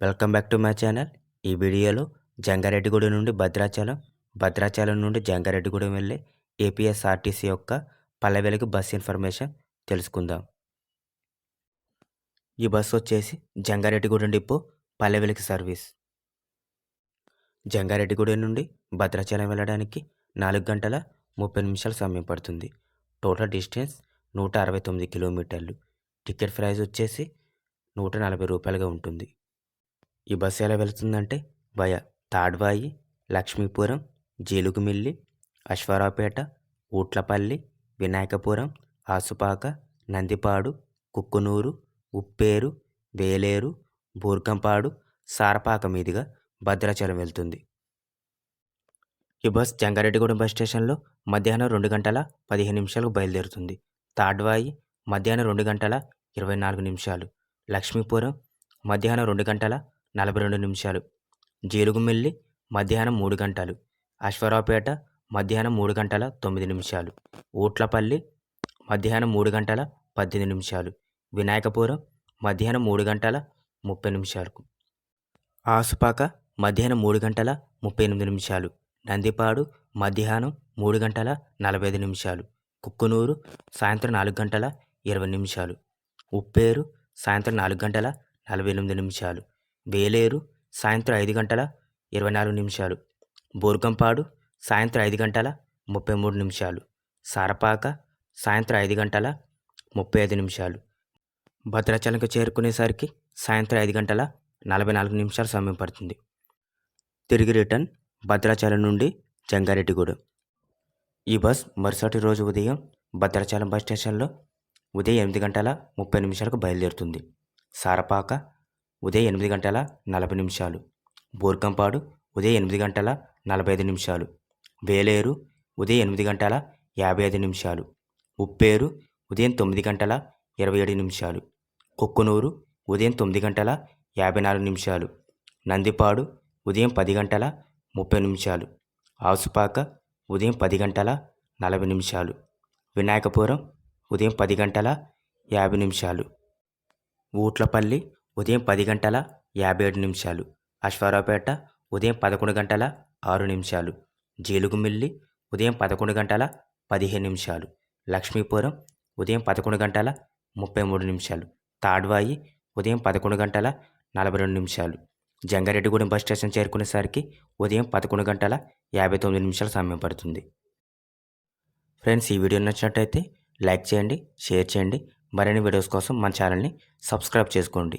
Welcome back to my channel. ఈ వీడియోలో జంగారెడ్డిగూడెం నుండి భద్రాచలం భద్రాచలం నుండి జంగారెడ్డిగూడెం వెళ్ళే ఏపీఎస్ఆర్టీసీ యొక్క పల్లె బస్ ఇన్ఫర్మేషన్ తెలుసుకుందాం. ఈ బస్సు వచ్చేసి జంగారెడ్డిగూడెం డిపో పల్లెవెలకి సర్వీస్. జంగారెడ్డిగూడెం నుండి భద్రాచలం వెళ్ళడానికి నాలుగు గంటల ముప్పై నిమిషాల సమయం పడుతుంది. టోటల్ డిస్టెన్స్ నూట అరవై తొమ్మిది కిలోమీటర్లు. టికెట్ ప్రైస్ వచ్చేసి నూట నలభై రూపాయలుగా ఉంటుంది. ఈ బస్సు ఎలా వెళుతుందంటే వయా తాడ్వాయి లక్ష్మీపురం జీలుగుమిల్లి అశ్వారావుపేట ఊట్లపల్లి వినాయకపురం ఆసుపాక నందిపాడు కుక్కునూరు ఉప్పేరు వేలేరు బూర్గంపాడు సారపాక మీదుగా భద్రాచలం వెళ్తుంది. ఈ బస్ జంగారెడ్డిగూడెం బస్ స్టేషన్లో మధ్యాహ్నం రెండు గంటల పదిహేను నిమిషాలకు బయలుదేరుతుంది. తాడ్వాయి మధ్యాహ్నం రెండు గంటల ఇరవై నాలుగు నిమిషాలు. లక్ష్మీపురం మధ్యాహ్నం రెండు గంటల నలభై రెండు నిమిషాలు. జీలుగుమిల్లి మధ్యాహ్నం మూడు గంటలు. అశ్వరావుపేట మధ్యాహ్నం మూడు గంటల తొమ్మిది నిమిషాలు. ఊట్లపల్లి మధ్యాహ్నం మూడు గంటల పద్దెనిమిది నిమిషాలు. వినాయకపురం మధ్యాహ్నం మూడు గంటల ముప్పై నిమిషాలకు. ఆసుపాక మధ్యాహ్నం మూడు గంటల ముప్పై ఎనిమిది నిమిషాలు. నందిపాడు మధ్యాహ్నం మూడు గంటల నలభై ఐదు నిమిషాలు. కుక్కునూరు సాయంత్రం నాలుగు గంటల ఇరవై నిమిషాలు. ఉప్పేరు సాయంత్రం నాలుగు గంటల నలభై ఎనిమిది నిమిషాలు. వేలేరు సాయంత్రం ఐదు గంటల ఇరవై నాలుగు నిమిషాలు. బోర్గంపాడు సాయంత్రం ఐదు గంటల ముప్పై మూడు నిమిషాలు. సారపాక సాయంత్రం ఐదు గంటల ముప్పై ఐదు నిమిషాలు. భద్రాచలంకి చేరుకునేసరికి సాయంత్రం ఐదు గంటల నలభై నాలుగు నిమిషాలు సమయం పడుతుంది. తిరిగి రిటర్న్ భద్రాచలం నుండి జంగారెడ్డిగూడెం. ఈ బస్ మరుసటి రోజు ఉదయం భద్రాచలం బస్ స్టేషన్లో ఉదయం ఎనిమిది గంటల ముప్పై నిమిషాలకు బయలుదేరుతుంది. సారపాక ఉదయం ఎనిమిది గంటల నలభై నిమిషాలు. బూర్గంపాడు ఉదయం ఎనిమిది గంటల నలభై ఐదు నిమిషాలు. వేలేరు ఉదయం ఎనిమిది గంటల యాభై ఐదు నిమిషాలు. ఉప్పేరు ఉదయం తొమ్మిది గంటల ఇరవై ఏడు నిమిషాలు. కొక్కునూరు ఉదయం తొమ్మిది గంటల యాభై నాలుగు నిమిషాలు. నందిపాడు ఉదయం పది గంటల ముప్పై నిమిషాలు. ఆసుపాక ఉదయం పది గంటల నలభై నిమిషాలు. వినాయకపురం ఉదయం పది గంటల యాభై నిమిషాలు. ఊట్లపల్లి ఉదయం పది గంటల యాభై ఏడు నిమిషాలు. అశ్వారావుపేట ఉదయం పదకొండు గంటల ఆరు నిమిషాలు. జీలుగుమిల్లి ఉదయం పదకొండు గంటల పదిహేను నిమిషాలు. లక్ష్మీపురం ఉదయం పదకొండు గంటల ముప్పై మూడు నిమిషాలు. తాడ్వాయి ఉదయం పదకొండు గంటల నలభై రెండు నిమిషాలు. జంగారెడ్డిగూడెం బస్ స్టేషన్ చేరుకునేసరికి ఉదయం పదకొండు గంటల యాభై తొమ్మిది నిమిషాల సమయం పడుతుంది. ఫ్రెండ్స్ ఈ వీడియో నచ్చినట్టయితే లైక్ చేయండి షేర్ చేయండి. మరిన్ని వీడియోస్ కోసం మన ఛానల్ని సబ్స్క్రైబ్ చేసుకోండి.